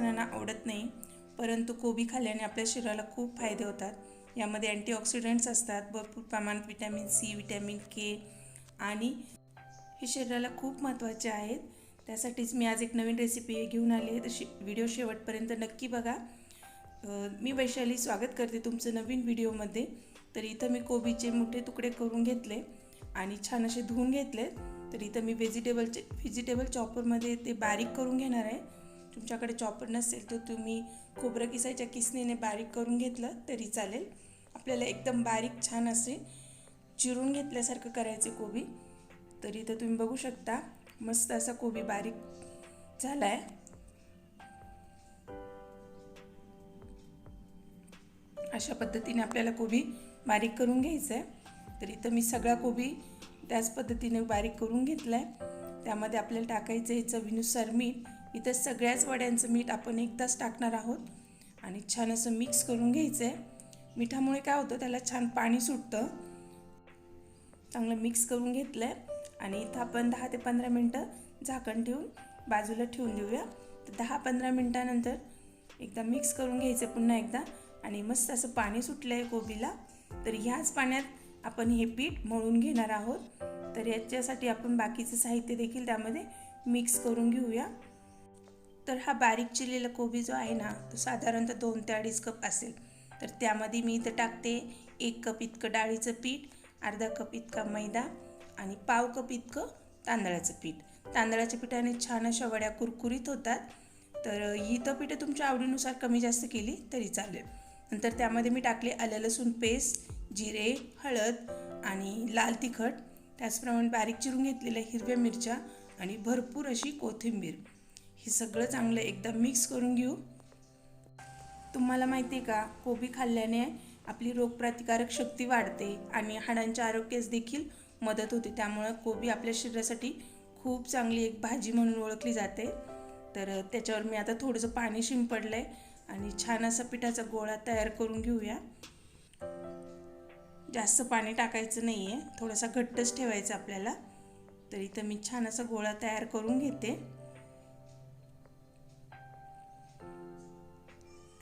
जणांना आवडत नाही परंतु कोबी खाल्ल्याने आपल्या शरीराला खूप फायदे होतात. यामध्ये अँटीऑक्सिडंट्स असतात भरपूर प्रमाणात विटॅमिन सी विटॅमिन के आणि हे शरीराला खूप महत्त्वाचे आहेत. त्यासाठीच मी आज एक नवीन रेसिपी घेऊन आली आहे. तशी व्हिडिओ शेवटपर्यंत नक्की बघा. मी वैशाली स्वागत करते तुमचं नवीन व्हिडिओमध्ये तर इथं मी कोबीचे मोठे तुकडे करून घेतले आणि छान असे धुवून घेतले तर इथं मी व्हेजिटेबलचे व्हेजिटेबल चॉपरमध्ये ते बारीक करून घेणार आहे. तुमच्याकडे चॉपर नसेल तर तुम्ही खोबरं किसायच्या किसणीने बारीक करून घेतलं तरी चालेल. आपल्याला एकदम बारीक छान असे चिरून घेतल्यासारखं करायचे कोबी. तर इथं तुम्ही बघू शकता मस्त असा कोबी बारीक झाला आहे अशा पद्धतीने आपल्याला कोबी बारीक करून घ्यायचा आहे तर इथं मी सगळा कोबी त्याच पद्धतीने बारीक करून घेतला आहे त्यामध्ये आपल्याला टाकायचं आहे चवीनुसार मीठ. इथं सगळ्याच वड्यांचं मीठ आपण एकदाच टाकणार आहोत. आणि छान असं मिक्स करून घ्यायचं आहे मिठामुळे काय होतं त्याला छान पाणी सुटतं. चांगलं मिक्स करून घेतलं आहे आणि इथं आपण दहा ते पंधरा मिनटं झाकण ठेवून बाजूला ठेवून देऊया. तर दहा पंधरा मिनटानंतर एकदा मिक्स करून घ्यायचं पुन्हा एकदा. आणि मस्त असं पाणी सुटलं आहे कोबीला. तर ह्याच पाण्यात आपण हे पीठ मळून घेणार आहोत. तर याच्यासाठी आपण बाकीचं साहित्य देखील त्यामध्ये मिक्स करून घेऊया. तर हा बारीक चिरलेला कोबी जो आहे ना तो साधारणतः दोन ते अडीच कप असेल. तर त्यामध्ये मी इथं टाकते एक कप इतकं डाळीचं पीठ अर्धा कप इतका मैदा आणि पाव कप इतकं तांदळाचं पीठ. तांदळाच्या पिठाने छान अशा वड्या कुरकुरीत होतात. तर इथं पिठं तुमच्या आवडीनुसार कमी जास्त केली तरी चालेल. नंतर त्यामध्ये मी टाकले आलं लसूण पेस्ट जिरे हळद आणि लाल तिखट. त्याचप्रमाणे बारीक चिरून घेतलेल्या हिरव्या मिरच्या आणि भरपूर अशी कोथिंबीर. हे सगळं चांगलं एकदा मिक्स करून घेऊ. तुम्हाला माहिती आहे का कोबी खाल्ल्याने आपली रोगप्रतिकारक शक्ती वाढते आणि हाडांच्या आरोग्यास देखील मदत होते. त्यामुळं कोबी आपल्या शरीरासाठी खूप चांगली एक भाजी म्हणून ओळखली जाते. तर त्याच्यावर मी आता थोडंसं पाणी शिंपडलं आहे आणि छान असा पिठाचा गोळा तयार करून घेऊया. जास्त पाणी टाकायचं नाही आहे थोडासा घट्टच ठेवायचा आपल्याला. तर इथं मी छान असा गोळा तयार करून घेते.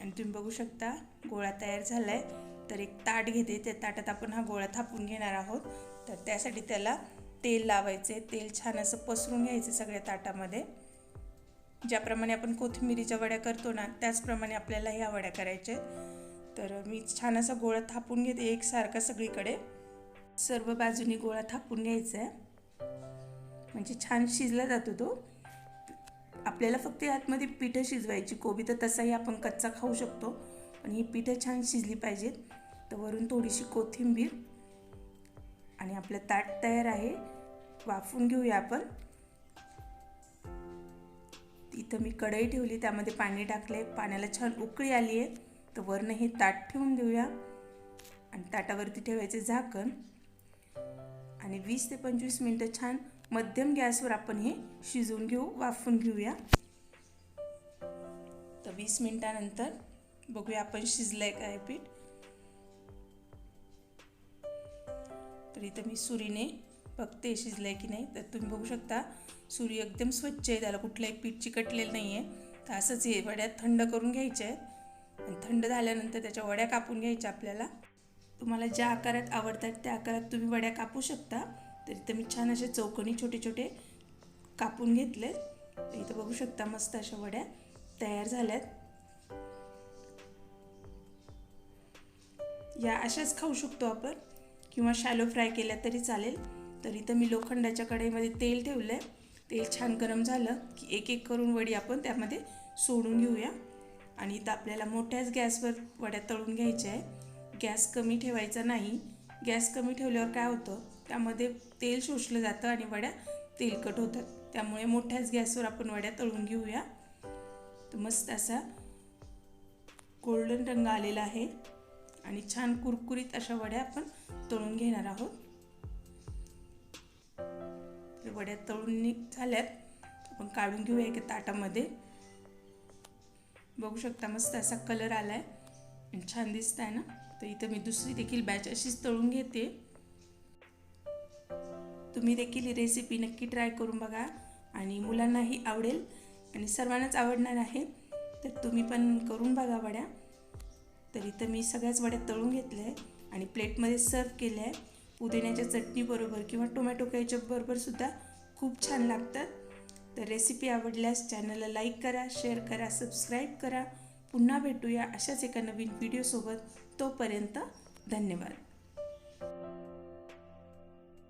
आणि तुम्ही बघू शकता गोळा तयार झाला आहे तर एक ताट घेते त्या ताटात आपण हा गोळा थापून घेणार आहोत. तर त्यासाठी त्याला तेल लावायचे. तेल छान असं पसरून घ्यायचे सगळ्या ताटामध्ये. ज्याप्रमाणे आपण कोथिंबिरीच्या वड्या करतो ना त्याचप्रमाणे आपल्याला ह्या वड्या करायच्या आहेत. तर मी छान असा गोळा थापून घेते एकसारखा सगळीकडे. सर्व बाजूनी गोळा थापून घ्यायचा आहे. म्हणजे छान शिजला जातो तो. आपल्याला फक्त आतमध्ये पिठं शिजवायची. कोबी तर तसाही आपण कच्चा खाऊ शकतो. पण ही पिठं छान शिजली पाहिजेत. तर वरून थोडीशी कोथिंबीर आणि आपलं ताट तयार आहे. वाफून घेऊया आपण. इथं मी कढई ठेवली त्यामध्ये पाणी टाकले पाण्याला छान उकळी आली आहे. तर वरनं हे ताट ठेवून देऊया. आणि ताटावरती ठेवायचे झाकण. आणि वीस ते पंचवीस मिनटं छान मध्यम गॅसवर आपण हे शिजवून घेऊ वाफून घेऊया. तर वीस मिनिटानंतर बघूया आपण शिजलंय काय पीठ. तर इथं मी सुरीने बघते शिजलंय की नाही. तर तुम्ही बघू शकता सुरी एकदम स्वच्छ आहे त्याला कुठलंही पीठ चिकटलेलं नाही आहे तर असंच हे वड्या थंड करून घ्यायच्या आहेत. आणि थंड झाल्यानंतर त्याच्या वड्या कापून घ्यायच्या आपल्याला. तुम्हाला ज्या आकारात आवडतात त्या आकारात तुम्ही वड्या कापू शकता. तर इथं मी छान असे चौकोनी छोटे छोटे कापून घेतले इथं बघू शकता मस्त अशा वड्या तयार झाल्यात. या अशाच खाऊ शकतो आपण. किंवा शॅलो फ्राय केल्या तरी चालेल. तर इथं मी लोखंडाच्या कढईमध्ये तेल ठेवलं आहे तेल छान गरम झालं की एक एक करून वडी आपण त्यामध्ये सोडून घेऊया. आणि इथं आपल्याला मोठ्याच गॅसवर वड्या तळून घ्यायच्या आहे गॅस कमी ठेवायचा नाही. गॅस कमी ठेवल्यावर काय होतं? त्यामध्ये तेल शोषलं जातं आणि वड्या तेलकट होतात. त्यामुळे मोठ्याच गॅसवर आपण वड्या तळून घेऊया. तर मस्त असा गोल्डन रंग आलेला आहे. आणि छान कुरकुरीत अशा वड्या आपण तळून घेणार आहोत. तर वड्या तळून झाल्यात. आपण काढून घेऊया एका ताटामध्ये. बघू शकता मस्त असा कलर आला आहे छान दिसत आहे ना? तर इथं मी दुसरी देखील बॅच अशीच तळून घेते. तुम्ही देखील ही रेसिपी नक्की ट्राय करून बघा. आणि मुलांनाही आवडेल आणि सर्वांनाच आवडणार आहे. तर तुम्ही पण करून बघा वड्या. तर इथं मी सगळ्याच वड्या तळून घेतल्या आहे आणि प्लेटमध्ये सर्व केल्या आहे पुदिन्याच्या चटणीबरोबर किंवा टोमॅटो कॅचअपबरोबरसुद्धा खूप छान लागतात. तर रेसिपी आवडल्यास चॅनलला लाईक करा शेअर करा सबस्क्राईब करा. पुन्हा भेटूया अशाच एका नवीन व्हिडिओसोबत तोपर्यंत धन्यवाद.